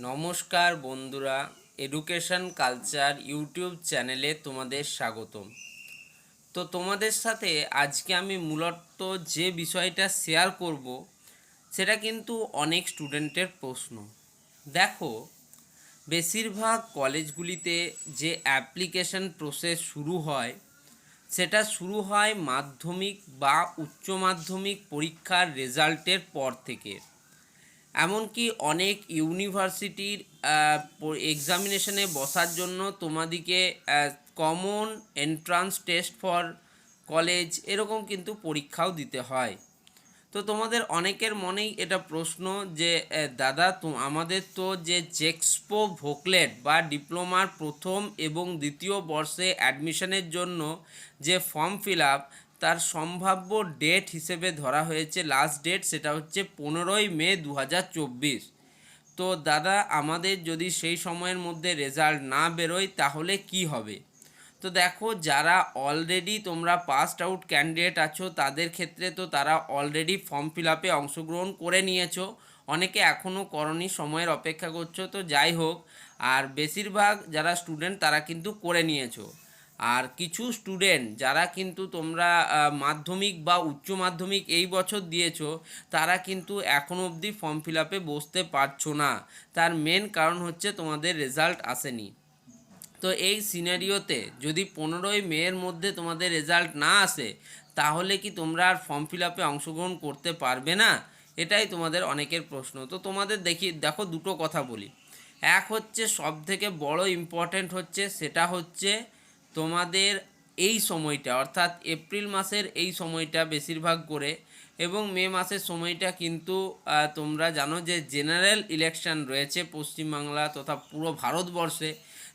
নমস্কার বন্ধুরা education culture YouTube চ্যানেলে তোমাদের স্বাগতম। তো তোমাদের সাথে আজকে আমি মূলত যে বিষয়টা শেয়ার করব, সেটা কিন্তু অনেক স্টুডেন্টের প্রশ্ন। দেখো, বেশিরভাগ কলেজগুলিতে যে অ্যাপ্লিকেশন প্রসেস শুরু হয়, সেটা শুরু হয় মাধ্যমিক বা উচ্চ মাধ্যমিক পরীক্ষার রেজাল্টের পর থেকে। এমনকি অনেক ইউনিভার্সিটির এক্সামিনেশনে বসার জন্য তোমাদিকে common entrance test for college এরকম কিন্তু পরীক্ষাও দিতে হয়। তো তোমাদের অনেকের মনেই এটা প্রশ্ন যে দাদা তো, আমাদের তো যে জেক্সপো ভোকলেট বা ডিপ্লোমার প্রথম এবং দ্বিতীয় বর্ষে অ্যাডমিশনের জন্য যে ফর্ম ফিল আপ তার সম্ভাব্য ডেট হিসেবে ধরা হয়েছে লাস্ট ডেট সেটা হচ্ছে পনেরোই মে দু হাজার চব্বিশ। তো দাদা, আমাদের যদি সেই সময়ের মধ্যে রেজাল্ট না বেরোয় তাহলে কি হবে? তো দেখো, যারা অলরেডি তোমরা পাসড আউট ক্যান্ডিডেট আছো, তাদের ক্ষেত্রে তো তারা অলরেডি ফর্ম ফিল আপে অংশগ্রহণ করে নিয়েছো। অনেকে এখনও করনি, সময়ের অপেক্ষা করছ, তো যাই হোক। আর বেশিরভাগ যারা স্টুডেন্ট তারা কিন্তু করে নিয়েছো। আর কিছু স্টুডেন্ট যারা কিন্তু তোমরা মাধ্যমিক বা উচ্চ মাধ্যমিক এই বছর দিয়েছ, তারা কিন্তু এখনও অবধি ফর্ম ফিল আপে বসতে পারছ না। তার মেন কারণ হচ্ছে তোমাদের রেজাল্ট আসেনি। তো এই সিনারিওতে যদি পনেরোই মেয়ের মধ্যে তোমাদের রেজাল্ট না আসে, তাহলে কি তোমরা আর ফর্ম ফিল আপে অংশগ্রহণ করতে পারবে না? এটাই তোমাদের অনেকের প্রশ্ন। তো তোমাদের দেখি, দেখো দুটো কথা বলি। এক হচ্ছে সব থেকে বড় ইম্পর্ট্যান্ট হচ্ছে, সেটা হচ্ছে তোমাদের এই সময়টা, অর্থাৎ এপ্রিল মাসের এই সময়টা বেশিরভাগ করে এবং মে মাসের সময়টা কিন্তু তোমরা জানো যে জেনারেল ইলেকশন রয়েছে পশ্চিমবাংলা তথা পুরো ভারতবর্ষে।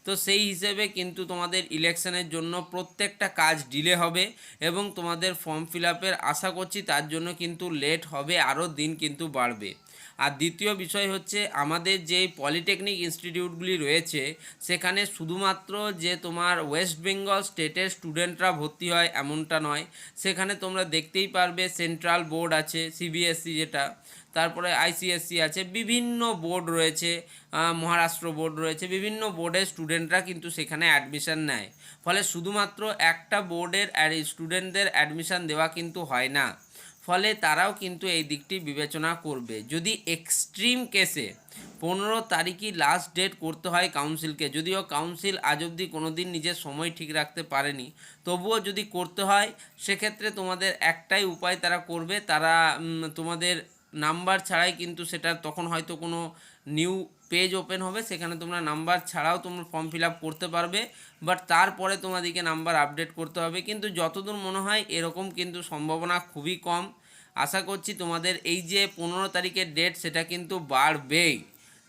তো সেই হিসেবে কিন্তু তোমাদের ইলেকশনের জন্য প্রত্যেকটা কাজ ডিলে হবে এবং তোমাদের ফর্ম ফিল আপের আশা করছি তার জন্য কিন্তু লেট হবে, আরও দিন কিন্তু বাড়বে। আর দ্বিতীয় বিষয় হচ্ছে আমাদের যে পলিটেকনিক ইনস্টিটিউটগুলি রয়েছে, সেখানে শুধুমাত্র যে তোমার ওয়েস্ট বেঙ্গল স্টেটের স্টুডেন্টরা ভর্তি হয় এমনটা নয়, সেখানে তোমরা দেখতেই পারবে সেন্ট্রাল বোর্ড আছে সিবিএসসি যেটা, তারপরে আইসিএসসি আছে, বিভিন্ন বোর্ড রয়েছে মহারাষ্ট্র বোর্ড রয়েছে, বিভিন্ন বোর্ডের স্টুডেন্টরা কিন্তু সেখানে অ্যাডমিশান নেয়। ফলে শুধুমাত্র একটা বোর্ডের স্টুডেন্টদের অ্যাডমিশান দেওয়া কিন্তু হয় না। ফলে তারাও কিন্তু এই দিকটি বিবেচনা করবে। যদি এক্সট্রিম কেসে পনেরো তারিখই লাস্ট ডেট করতে হয় কাউন্সিলকে যদিও কাউন্সিল আজ অবধি কোনো দিন নিজের সময় ঠিক রাখতে পারেনি, তবুও যদি করতে হয়, সেক্ষেত্রে তোমাদের একটাই উপায় তারা করবে, তারা তোমাদের নাম্বার ছাড়াই কিন্তু সেটা তখন হয়তো কোনো নিউ পেজ ওপেন হবে, সেখানে তোমরা নাম্বার ছাড়াও তোমরা ফর্ম ফিল করতে পারবে বাট তারপরে তোমাদেরকে নাম্বার আপডেট করতে হবে। কিন্তু যতদূর মনে হয়, এরকম কিন্তু সম্ভাবনা খুবই কম। আশা করছি তোমাদের এই যে পনেরো তারিখের ডেট সেটা কিন্তু বাড়বেই।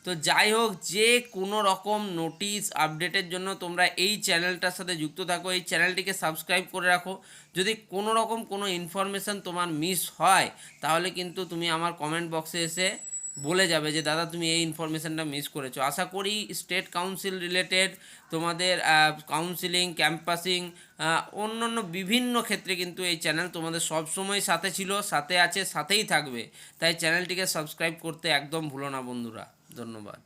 তো যাই হোক, যে কোনো রকম নোটিশ আপডেটের জন্য তোমরা এই চ্যানেলটার সাথে যুক্ত থাকো। এই চ্যানেলটিকে সাবস্ক্রাইব করে রাখো। যদি কোনো রকম কোনো ইনফরমেশান তোমার মিস হয়, তাহলে কিন্তু তুমি আমার কমেন্ট বক্সে এসে বলে যাবে যে, দাদা, তুমি এই ইনফরমেশানটা মিস করেছ। আশা করি স্টেট কাউন্সিল রিলেটেড তোমাদের কাউন্সিলিং ক্যাম্পাসিং অন্যান্য অন্য বিভিন্ন ক্ষেত্রে কিন্তু এই চ্যানেল তোমাদের সব সময় সাথে ছিল, সাথে আছে, সাথেই থাকবে। তাই চ্যানেলটিকে সাবস্ক্রাইব করতে একদম ভুলো না বন্ধুরা। ধন্যবাদ।